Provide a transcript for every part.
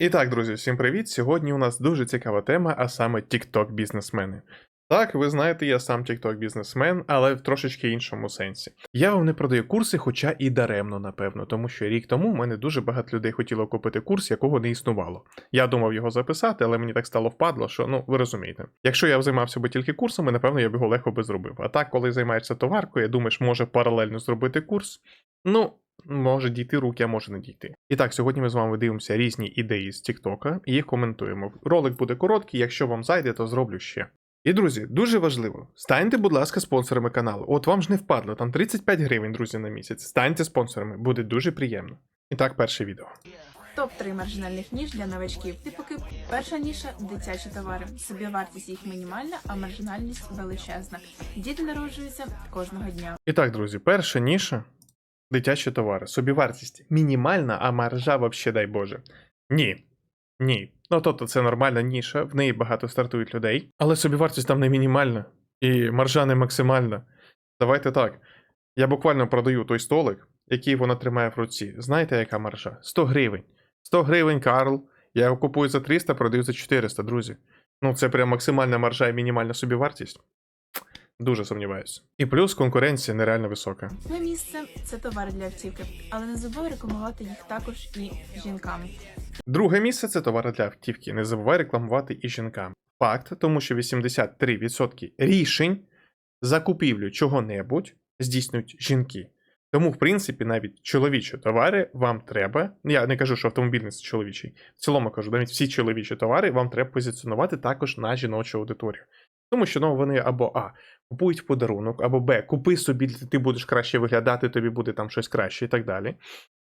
І так, друзі, всім привіт! Сьогодні у нас дуже цікава тема, а саме TikTok бізнесмени. Так, ви знаєте, я сам TikTok бізнесмен, але в трошечки іншому сенсі. Я вам не продаю курси, хоча і даремно, напевно, тому що рік тому в мене дуже багато людей хотіло купити курс, якого не існувало. Я думав його записати, але мені так стало впадло, що ну ви розумієте. Якщо я займався би тільки курсами, напевно, я б його легко би зробив. А так, коли займаєшся товаркою, думаєш, може паралельно зробити курс. Ну, може дійти руки, а може не дійти. І так, сьогодні ми з вами дивимося різні ідеї з Тіктока і їх коментуємо. Ролик буде короткий, якщо вам зайде, то зроблю ще. І друзі, дуже важливо, станьте, будь ласка, спонсорами каналу. От вам ж не впадло, там 35 гривень, друзі, на місяць. Станьте спонсорами, буде дуже приємно. І так, перше відео. Топ-3 маржинальних ніж для новачків. Кип. Перша ніша дитячі товари. Собівартість їх мінімальна, а маржинальність величезна. Діти народжуються кожного дня. І так, друзі, перша ніша дитячі товари. Собівартість мінімальна, а маржа вообще дай Боже. Ні. Ні. Ну тобто це нормальна ніша, в неї багато стартують людей, але собівартість там не мінімальна і маржа не максимальна. Давайте так. Я буквально продаю той столик, який вона тримає в руці. Знаєте, яка маржа? 100 гривень. 100 гривень, Карл. Я його купую за 300, продаю за 400, друзі. Ну, це прям максимальна маржа і мінімальна собівартість. Дуже сумніваюся. І плюс конкуренція нереально висока. Друге місце це товари для автівки, але не забув рекламувати їх також і жінкам. Друге місце це товари для автівки. Не забувай рекламувати і жінкам. Факт, тому що 83% рішень за купівлю чого-небудь здійснюють жінки. Тому, в принципі, навіть чоловічі товари вам треба. Я не кажу, що автомобільний це чоловічий. В цілому кажу, навіть всі чоловічі товари вам треба позиціонувати також на жіночу аудиторію. Тому що ну, вони або А. Купують подарунок, або Б. Купи собі, ти будеш краще виглядати, тобі буде там щось краще і так далі.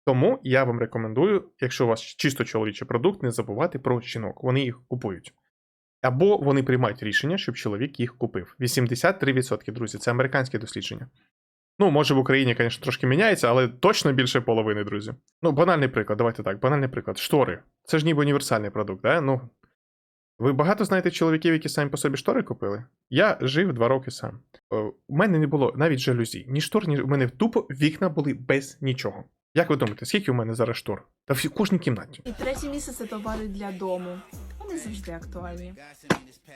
Тому я вам рекомендую, якщо у вас чисто чоловічий продукт, не забувати про жінок. Вони їх купують. Або вони приймають рішення, щоб чоловік їх купив. 83%, друзі, це американське дослідження. Ну, може в Україні, звісно, трошки міняється, але точно більше половини, друзі. Ну, банальний приклад, давайте так, банальний приклад. Штори. Це ж ніби універсальний продукт, да? Ну. Ви багато знаєте чоловіків, які самі по собі штори купили? Я жив два роки сам. Е, У мене не було навіть жалюзі. Ні штор, ні у мене тупо вікна були без нічого. Як ви думаєте, скільки у мене зараз штор? Та в кожній кімнаті. І третє місце це товари для дому. Вони завжди актуальні.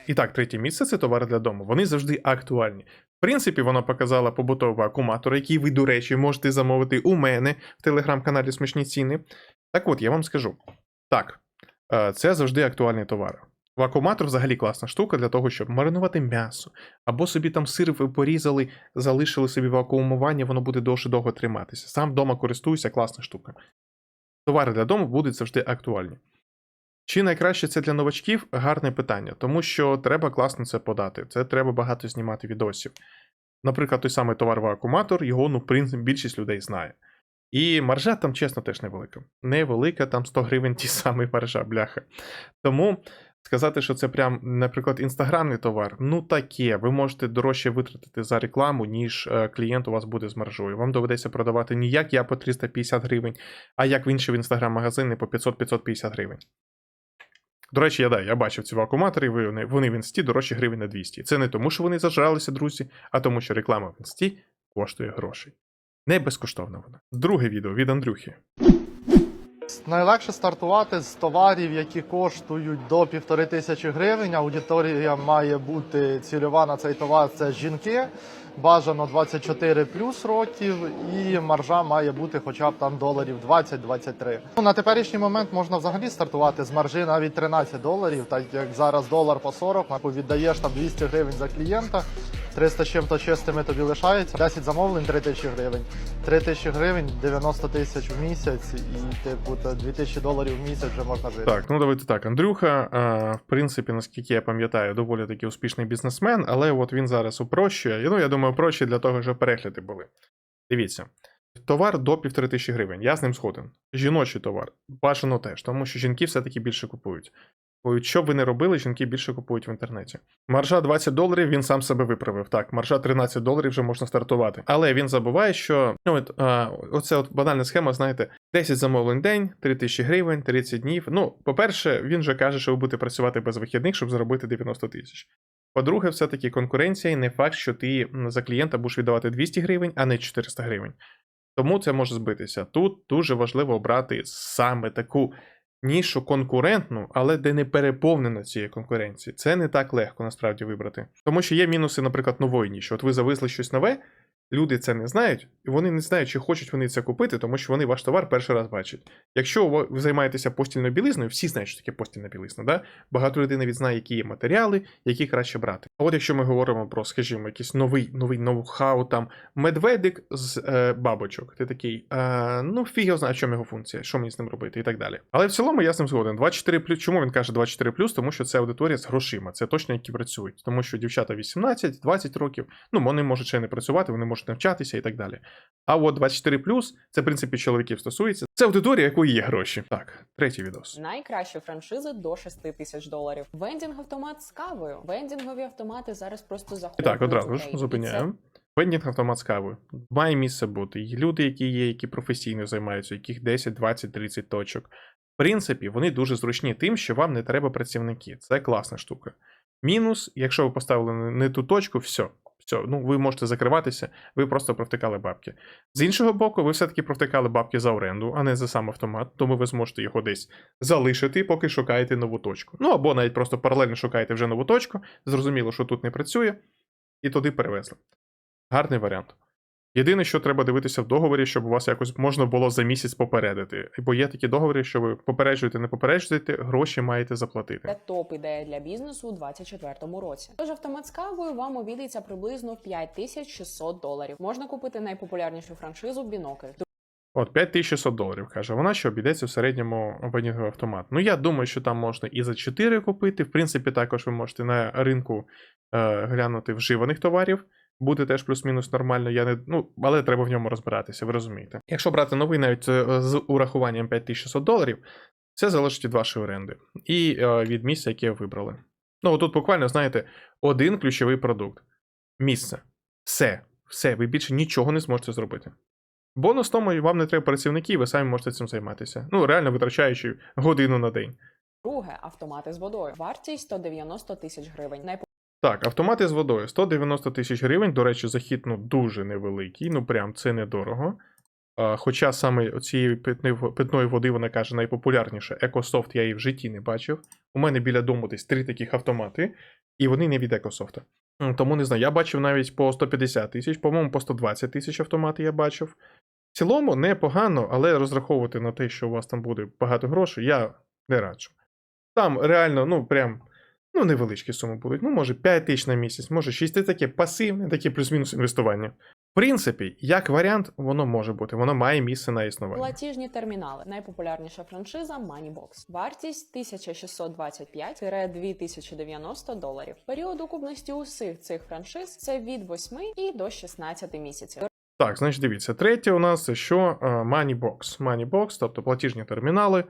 І так, третє місце це товари для дому. Вони завжди актуальні. В принципі, вона показала побутовий акуматор, який ви, до речі, можете замовити у мене в телеграм-каналі Смачні ціни. Так от, я вам скажу. Так, е, це завжди актуальний товар. Вакууматор взагалі класна штука для того, щоб маринувати м'ясо, або собі там сир порізали, залишили собі вакуумування, воно буде довше довго триматися. Сам вдома користуюся, класна штука. Товари для дому будуть завжди актуальні. Чи найкраще це для новачків? Гарне питання, тому що треба класно це подати. Це треба багато знімати відосів. Наприклад, той самий товар вакууматор, його, ну, в принципі, більшість людей знає. І маржа там, чесно, теж невелика. Невелика, там 100 гривень ті самі маржа, бляха. Тому сказати, що це прям, наприклад, інстаграмний товар, ну таке, ви можете дорожче витратити за рекламу, ніж е, клієнт у вас буде з маржою. Вам доведеться продавати не як я по 350 гривень, а як в інші інстаграм-магазини по 500-550 гривень. До речі, я да, я бачив ці вакууматори, вони, вони в інсті дорожчі гривень на 200. Це не тому, що вони зажралися, друзі, а тому, що реклама в інсті коштує грошей. Не безкоштовна вона. Друге відео від Андрюхи. Найлегше стартувати з товарів, які коштують до півтори тисячі гривень. Аудиторія має бути цільова на цей товар. Це жінки, бажано 24 плюс років, і маржа має бути хоча б там доларів 20-23. Ну, на теперішній момент можна взагалі стартувати з маржі навіть 13 доларів, так як зараз долар по 40, на віддаєш там 200 гривень за клієнта. 300 з чим-то чистими тобі лишається. 10 замовлень 3 тисячі гривень. 3 тисячі гривень 90 тисяч в місяць, і типу то 2 тисячі доларів в місяць вже можна жити. Так, ну давайте так. Андрюха, а, в принципі, наскільки я пам'ятаю, доволі таки успішний бізнесмен, але от він зараз упрощує. Ну, я думаю, упрощує для того, щоб перегляди були. Дивіться. Товар до півтори тисячі гривень. Я з ним згоден. Жіночий товар. Бажано теж, тому що жінки все-таки більше купують. Що б ви не робили, жінки більше купують в інтернеті. Маржа 20 доларів, він сам себе виправив. Так, маржа 13 доларів вже можна стартувати. Але він забуває, що ну, от, а, оце от банальна схема, знаєте, 10 замовлень день, 3 тисячі гривень, 30 днів. Ну, по-перше, він же каже, що ви будете працювати без вихідних, щоб заробити 90 тисяч. По-друге, все-таки конкуренція і не факт, що ти за клієнта будеш віддавати 200 гривень, а не 400 гривень. Тому це може збитися. Тут дуже важливо обрати саме таку нішу конкурентну, але де не переповнена цієї конкуренції. Це не так легко насправді вибрати. Тому що є мінуси, наприклад, нової ніші. От ви завезли щось нове, люди це не знають, і вони не знають, чи хочуть вони це купити, тому що вони ваш товар перший раз бачать. Якщо ви займаєтеся постільною білизною, всі знають, що таке постільна білизна. Да? Багато людей навіть знає, які є матеріали, які краще брати. А от якщо ми говоримо про, скажімо, якийсь новий новий ноу-хау, там медведик з е, бабочок, ти такий, е, ну фіг знає, в чому його функція, що мені з ним робити і так далі. Але в цілому я з ним згоден. 24 Чому він каже 24 Тому що це аудиторія з грошима, це точно які працюють. Тому що дівчата 18-20 років, ну вони можуть ще не працювати, вони можуть навчатися і так далі. А от 24 це в принципі чоловіків стосується. Це аудиторія, якої є гроші. Так, третій відос. Найкращі франшизи до 6 тисяч доларів. Вендінг автомат з кавою. Вендінгові автомати зараз просто І заходять. так, одразу ж. І зупиняємо. Вендінг автомат з кавою. Має місце бути. Є люди, які є, які професійно займаються, яких 10, 20, 30 точок. В принципі, вони дуже зручні тим, що вам не треба працівники. Це класна штука. Мінус, якщо ви поставили не ту точку, все. Все, ну ви можете закриватися, ви просто провтикали бабки. З іншого боку, ви все-таки провтикали бабки за оренду, а не за сам автомат, тому ви зможете його десь залишити, поки шукаєте нову точку. Ну або навіть просто паралельно шукаєте вже нову точку, зрозуміло, що тут не працює, і туди перевезли. Гарний варіант. Єдине, що треба дивитися в договорі, щоб у вас якось можна було за місяць попередити. Бо є такі договори, що ви попереджуєте, не попереджуєте, гроші маєте заплатити. Це топ ідея для бізнесу у 2024 році. Тож автомат з кавою вам обійдеться приблизно в 5600 доларів. Можна купити найпопулярнішу франшизу бінокль. От 5600 доларів каже. Вона що обійдеться в середньому вендінговий автомат. Ну я думаю, що там можна і за 4 купити. В принципі, також ви можете на ринку е, глянути вживаних товарів. Буде теж плюс-мінус нормально. Я не ну, але треба в ньому розбиратися, ви розумієте. Якщо брати новий, навіть е, з урахуванням 5600 доларів, це залежить від вашої оренди і е, від місця, яке ви вибрали. Ну, тут буквально, знаєте, один ключовий продукт. Місце. Все. Все, ви більше нічого не зможете зробити. Бонус тому, вам не треба працівників, ви самі можете цим займатися. Ну, реально витрачаючи годину на день. Друге автомати з водою. Вартість 190 тисяч гривень. Так, автомати з водою 190 тисяч гривень. До речі, захід ну, дуже невеликий, ну прям це недорого. А, хоча саме цієї питної, води вона каже найпопулярніше. Екософт я її в житті не бачив. У мене біля дому десь три таких автомати, і вони не від Екософта. Тому не знаю, я бачив навіть по 150 тисяч, по-моєму, по 120 тисяч автомати я бачив. В цілому непогано, але розраховувати на те, що у вас там буде багато грошей, я не раджу. Там реально, ну прям. Ну, невеличкі суми будуть. Ну, може, 5 тисяч на місяць, може 6 це таке пасивне, таке плюс-мінус інвестування. В принципі, як варіант, воно може бути, воно має місце на існування. Платіжні термінали. Найпопулярніша франшиза Moneybox. Вартість 1625-2090 доларів. Період окупності усіх цих франшиз це від 8 і до 16 місяців. Так, значить, дивіться, третє у нас це що? Е, Moneybox. Moneybox, тобто платіжні термінали.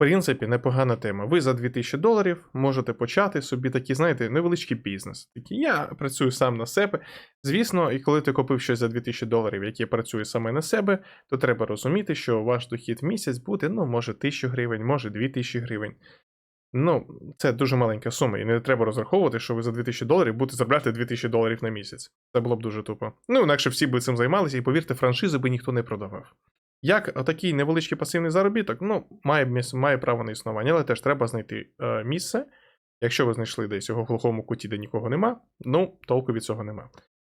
Принципі, непогана тема. Ви за 2000 доларів можете почати собі такий, знаєте, невеличкий бізнес. Такий, я працюю сам на себе. Звісно, і коли ти купив щось за 2000 доларів, яке працює саме на себе, то треба розуміти, що ваш дохід в місяць буде, ну, може, 1000 гривень, може 2000 гривень. Ну, це дуже маленька сума, і не треба розраховувати, що ви за 2000 доларів будете заробляти 2000 доларів на місяць. Це було б дуже тупо. Ну, інакше всі би цим займалися, і повірте, франшизи би ніхто не продавав. Як такий невеличкий пасивний заробіток, ну, має, має право на існування, але теж треба знайти е, місце. Якщо ви знайшли десь його в глухому куті, де нікого нема, ну, толку від цього нема.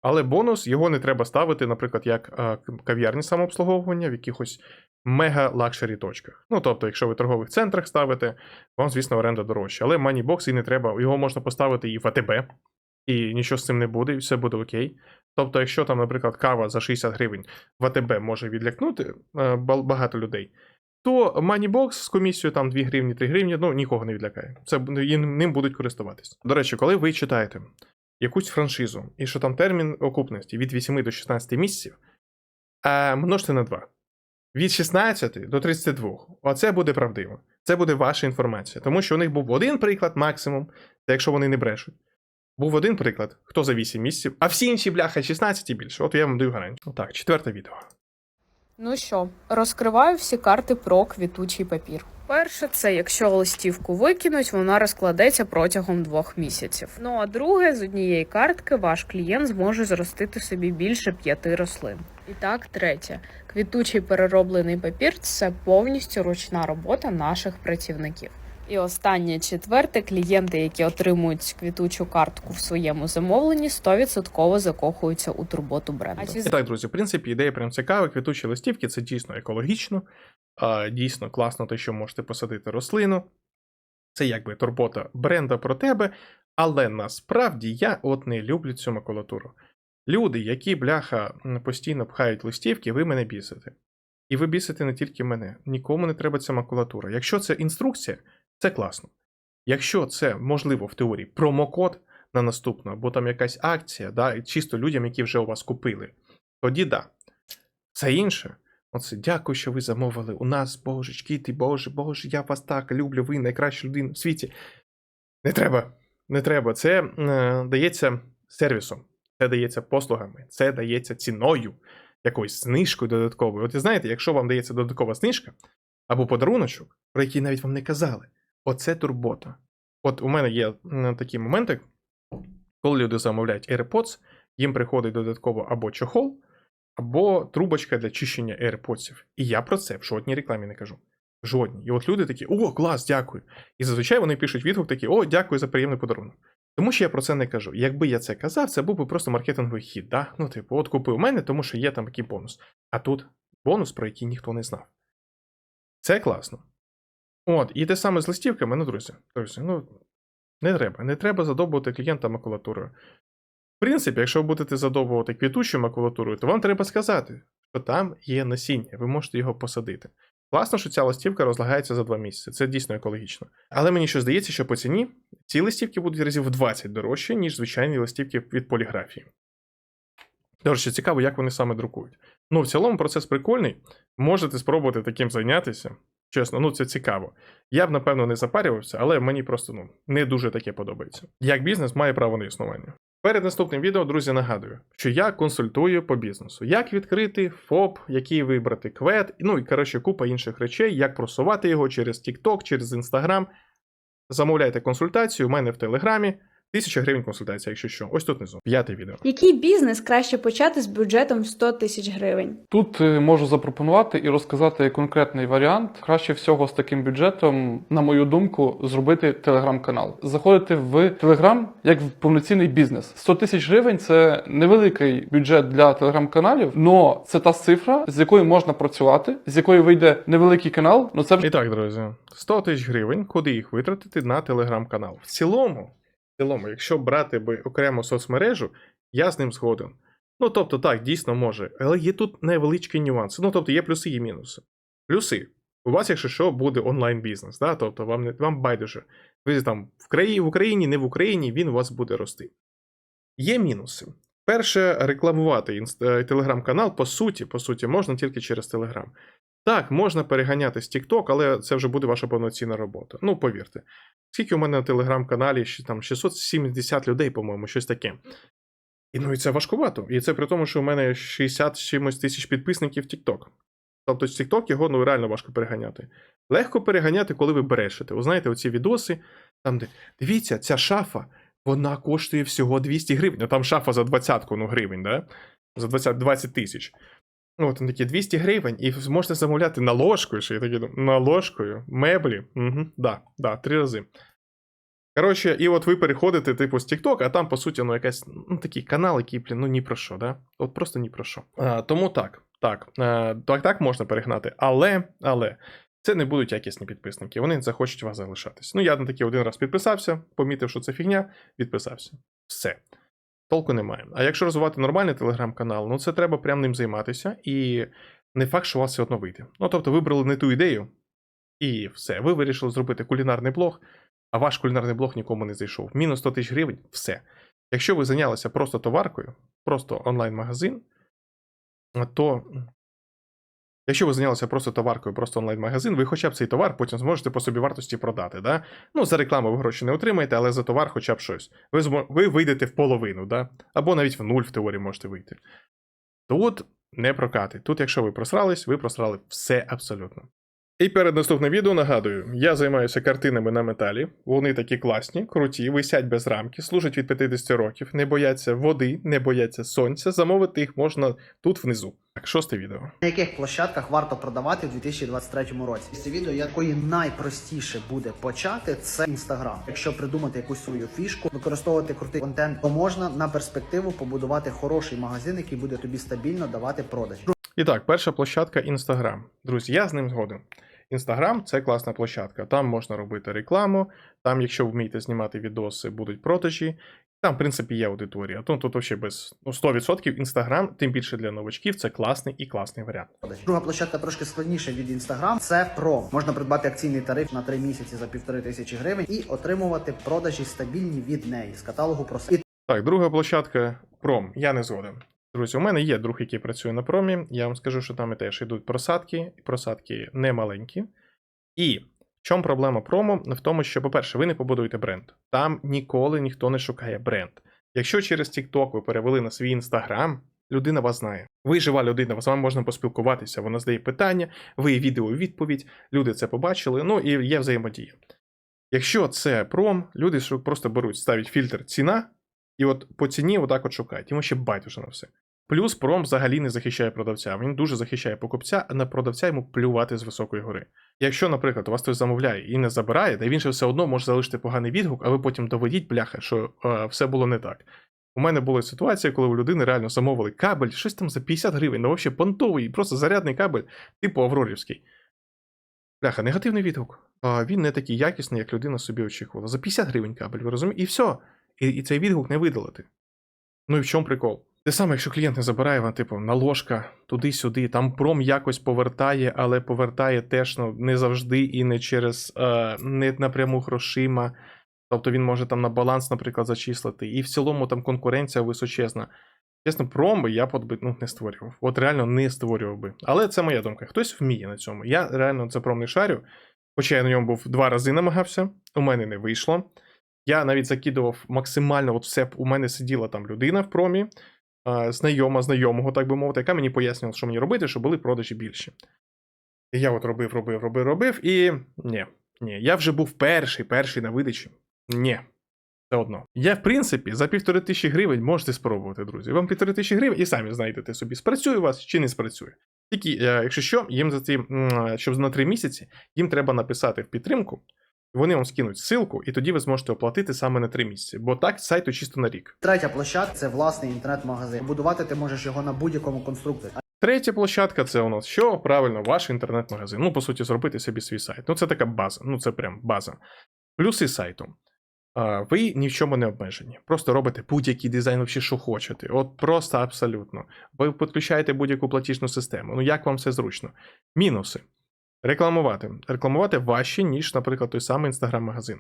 Але бонус його не треба ставити, наприклад, як е, кав'ярні самообслуговування в якихось мега лакшері точках. Ну, тобто, якщо ви в торгових центрах ставите, вам, звісно, оренда дорожча. Але Moneybox і не треба, його можна поставити і в АТБ, і нічого з цим не буде, і все буде окей. Тобто, якщо там, наприклад, кава за 60 гривень в АТБ може відлякнути е, багато людей, то Moneybox з комісією там 2 гривні, 3 гривні, ну нікого не відлякає. Це ним будуть користуватись. До речі, коли ви читаєте якусь франшизу, і що там термін окупності від 8 до 16 місяців, множте на 2. Від 16 до 32. Оце буде правдиво. Це буде ваша інформація. Тому що у них був один приклад максимум, це якщо вони не брешуть. Був один приклад, хто за 8 місяців, а всі інші бляха 16 і більше. От я вам даю гарантію. Так, четверте відео. Ну що, розкриваю всі карти про квітучий папір. Перше, це якщо листівку викинуть, вона розкладеться протягом двох місяців. Ну а друге, з однієї картки ваш клієнт зможе зростити собі більше п'яти рослин. І так, третє, квітучий перероблений папір це повністю ручна робота наших працівників. І останнє четверте, клієнти, які отримують квітучу картку в своєму замовленні, 100% закохуються у турботу бренду. А чи І так, друзі, в принципі, ідея прям цікава. Квітучі листівки це дійсно екологічно, дійсно класно, те, що можете посадити рослину. Це якби турбота бренда про тебе, але насправді я от не люблю цю макулатуру. Люди, які бляха постійно пхають листівки, ви мене бісите. І ви бісите не тільки мене. Нікому не треба ця макулатура. Якщо це інструкція, це класно. Якщо це, можливо, в теорії промокод на наступну, або там якась акція, да, чисто людям, які вже у вас купили, тоді да. Це інше. Оце дякую, що ви замовили у нас, божечки, ти, боже, боже, я вас так люблю, ви найкраща людина в світі. Не треба, не треба. Це е, дається сервісом, це дається послугами, це дається ціною, якоюсь знижкою додатковою. От і знаєте, якщо вам дається додаткова знижка або подаруночок, про який навіть вам не казали, оце турбота. От у мене є такі моменти, коли люди замовляють AirPods, їм приходить додатково або чохол, або трубочка для чищення AirPods. І я про це в жодній рекламі не кажу. В Жодній. І от люди такі: о, клас, дякую. І зазвичай вони пишуть відгук такі: о, дякую за приємний подарунок. Тому що я про це не кажу. Якби я це казав, це був би просто маркетинговий хід. Да? Ну, типу, от купи у мене, тому що є там такий бонус. А тут бонус, про який ніхто не знав. Це класно. От, і те саме з листівками, ну, друзі, друзі, ну, не треба. Не треба задовбувати клієнта макулатурою. В принципі, якщо ви будете задовбувати квітучою макулатурою, то вам треба сказати, що там є насіння, ви можете його посадити. Класно, що ця листівка розлагається за 2 місяці, це дійсно екологічно. Але мені що здається, що по ціні ці листівки будуть разів в 20 дорожче, ніж звичайні листівки від поліграфії. Речі, цікаво, як вони саме друкують. Ну, в цілому процес прикольний. Можете спробувати таким зайнятися. Чесно, ну це цікаво. Я б, напевно, не запарювався, але мені просто ну, не дуже таке подобається. Як бізнес має право на існування. Перед наступним відео, друзі, нагадую, що я консультую по бізнесу, як відкрити ФОП, який вибрати квет, ну і коротше купа інших речей, як просувати його через TikTok, через Instagram. Замовляйте консультацію у мене в Телеграмі. Тисяча гривень консультація, якщо що. Ось тут внизу. П'яте відео. Який бізнес краще почати з бюджетом в 100 тисяч гривень? Тут е, можу запропонувати і розказати конкретний варіант. Краще всього з таким бюджетом, на мою думку, зробити телеграм-канал. Заходити в телеграм як в повноцінний бізнес. 100 тисяч гривень це невеликий бюджет для телеграм-каналів, але це та цифра, з якою можна працювати, з якої вийде невеликий канал. Ну це вже І так, друзі, 100 тисяч гривень, куди їх витратити на телеграм-канал. В цілому, цілому, якщо брати би окрему соцмережу, я з ним згоден. Ну, тобто, так, дійсно може. Але є тут невеличкі нюанси. Ну, тобто, є плюси і мінуси. Плюси. У вас, якщо що, буде онлайн-бізнес, да? тобто вам не вам байдуже. Ви там в країні, в Україні, не в Україні, він у вас буде рости. Є мінуси. Перше, рекламувати е, телеграм-канал, по суті, по суті, можна тільки через телеграм. Так, можна переганяти з TikTok, але це вже буде ваша повноцінна робота. Ну, повірте. Скільки у мене на телеграм-каналі там 670 людей, по-моєму, щось таке. І ну і це важкувато. І це при тому, що у мене 60 чимось тисяч підписників TikTok. Тобто з TikTok його ну реально важко переганяти. Легко переганяти, коли ви брешете. Ви знаєте, оці відоси, там де дивіться, ця шафа, вона коштує всього 200 гривень. Ну там шафа за 20 ну, гривень, да? За 20 20 тисяч. Ну, от там такі 200 гривень, і можете замовляти наложкою, що я такі думаю, наложкою, меблі. Угу, да, да, три рази. Коротше, і от ви переходите, типу, з TikTok, а там, по суті, ну, якась, ну, такий канал, який, блін, ну ні про що, да? От просто ні про що. А, тому так, так, е, так, так можна перегнати, але, але. Це не будуть якісні підписники, вони захочуть вас залишатись. Ну, я на такий один раз підписався, помітив, що це фігня, відписався. Все. Толку немає. А якщо розвивати нормальний телеграм-канал, ну це треба прям ним займатися, і не факт, що у вас все одно вийде. Ну, тобто, вибрали не ту ідею, і все. Ви вирішили зробити кулінарний блог, а ваш кулінарний блог нікому не зайшов. Мінус 100 тисяч гривень, все. Якщо ви зайнялися просто товаркою, просто онлайн-магазин, то. Якщо ви зайнялися просто товаркою, просто онлайн-магазин, ви хоча б цей товар потім зможете по собі вартості продати. Да? Ну, за рекламу ви гроші не отримаєте, але за товар хоча б щось. Ви, зм... ви вийдете в половину, да? або навіть в нуль в теорії можете вийти. То от не прокати. Тут, якщо ви просрались, ви просрали все абсолютно. І перед наступним відео нагадую, я займаюся картинами на металі. Вони такі класні, круті, висять без рамки, служать від 50 років, не бояться води, не бояться сонця. Замовити їх можна тут внизу. Так, шосте відео. На яких площадках варто продавати в 2023 році? Це відео, якої найпростіше буде почати, це інстаграм. Якщо придумати якусь свою фішку, використовувати крутий контент, то можна на перспективу побудувати хороший магазин, який буде тобі стабільно давати продаж. І так, перша площадка Instagram. Друзі, я з ним згоден. Instagram це класна площадка. Там можна робити рекламу. Там, якщо вмієте знімати відоси, будуть продажі. Там, в принципі, є аудиторія. Тому тут взагалі без ну, 100% Instagram, тим більше для новачків, це класний і класний варіант. Друга площадка трошки складніша від інстаграм. Це про можна придбати акційний тариф на 3 місяці за півтори тисячі гривень і отримувати продажі стабільні від неї з каталогу про Так, друга площадка Пром. Я не згоден. Друзі, у мене є друг, який працює на промі. Я вам скажу, що там і теж йдуть просадки, і просадки не маленькі. І в чому проблема промо? В тому, що, по-перше, ви не побудуєте бренд. Там ніколи ніхто не шукає бренд. Якщо через TikTok ви перевели на свій інстаграм, людина вас знає. Ви жива людина, з вами можна поспілкуватися, вона задає питання, ви відео відповідь, люди це побачили, ну і є взаємодія. Якщо це пром, люди просто беруть, ставлять фільтр ціна, і от по ціні отак от шукають. Йому ще байдуже на все. Плюс пром взагалі не захищає продавця. Він дуже захищає покупця, а на продавця йому плювати з високої гори. Якщо, наприклад, у вас хтось замовляє і не забирає, та він же все одно може залишити поганий відгук, а ви потім доведіть, бляха, що е, все було не так. У мене була ситуація, коли у людини реально замовили кабель, щось там за 50 гривень, ну взагалі понтовий, просто зарядний кабель, типу Аврорівський. Бляха, негативний відгук. А він не такий якісний, як людина собі очікувала. За 50 гривень кабель, ви розумієте? І все. І, і цей відгук не видалити. Ну і в чому прикол? Те саме, якщо клієнт не забирає, вона, типу, наложка туди-сюди, там пром якось повертає, але повертає теж ну, не завжди і не через е, не напряму грошима. Тобто він може там на баланс, наприклад, зачислити. І в цілому там конкуренція височезна. Чесно, пром би я б ну, не створював. От реально не створював би. Але це моя думка. Хтось вміє на цьому. Я реально це пром не шарю. Хоча я на ньому був два рази намагався, у мене не вийшло. Я навіть закидував максимально, от все у мене сиділа там людина в промі, знайома, знайомого, так би мовити, яка мені пояснювала, що мені робити, щоб були продажі більші. І я от робив, робив, робив, робив, і ні, ні, я вже був перший, перший на видачі. Ні. Все одно. Я, в принципі, за півтори тисячі гривень можете спробувати, друзі. Вам півтори тисячі гривень і самі знайдете собі, спрацює у вас чи не спрацює. Тільки, е, якщо що, їм за ці, щоб на три місяці, їм треба написати в підтримку, вони вам скинуть ссылку, і тоді ви зможете оплатити саме на 3 місяці. Бо так сайту чисто на рік. третя площадка це власний інтернет-магазин. Будувати ти можеш його на будь-якому конструкторі. Третя площадка це у нас що? Правильно, ваш інтернет-магазин. Ну, по суті, зробити собі свій сайт. Ну, це така база. Ну, це прям база. Плюси сайту. Ви ні в чому не обмежені. Просто робите будь-який дизайн, взагалі, що хочете. От просто абсолютно. Ви підключаєте будь-яку платіжну систему. Ну, як вам все зручно? Мінуси. Рекламувати. Рекламувати важче, ніж, наприклад, той самий інстаграм-магазин.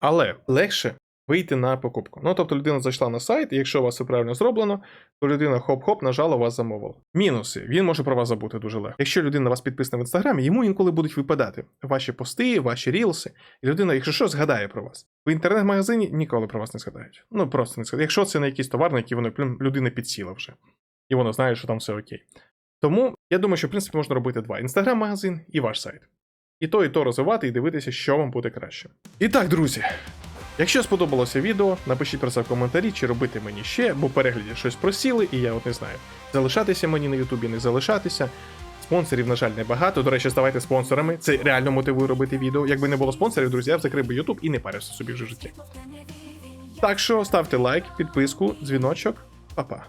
Але легше вийти на покупку. Ну, тобто людина зайшла на сайт, і якщо у вас все правильно зроблено, то людина хоп-хоп нажала, вас замовила. Мінуси. Він може про вас забути дуже легко. Якщо людина вас підписана в інстаграмі, йому інколи будуть випадати ваші пости, ваші рілси, і людина, якщо що, згадає про вас. В інтернет-магазині ніколи про вас не згадають. Ну просто не згадають. Якщо це на якийсь товар, на який воно людина підсіла вже, і воно знає, що там все окей. Тому я думаю, що в принципі можна робити два: інстаграм-магазин і ваш сайт. І то, і то розвивати, і дивитися, що вам буде краще. І так, друзі. Якщо сподобалося відео, напишіть про це в коментарі, чи робити мені ще, бо перегляді щось просіли, і я от не знаю. Залишатися мені на Ютубі, не залишатися. Спонсорів, на жаль, небагато. До речі, ставайте спонсорами. Це реально мотивує робити відео. Якби не було спонсорів, друзі, я б закрив би Ютуб і не парився собі вже житті. Так що ставте лайк, підписку, дзвіночок. Па-па.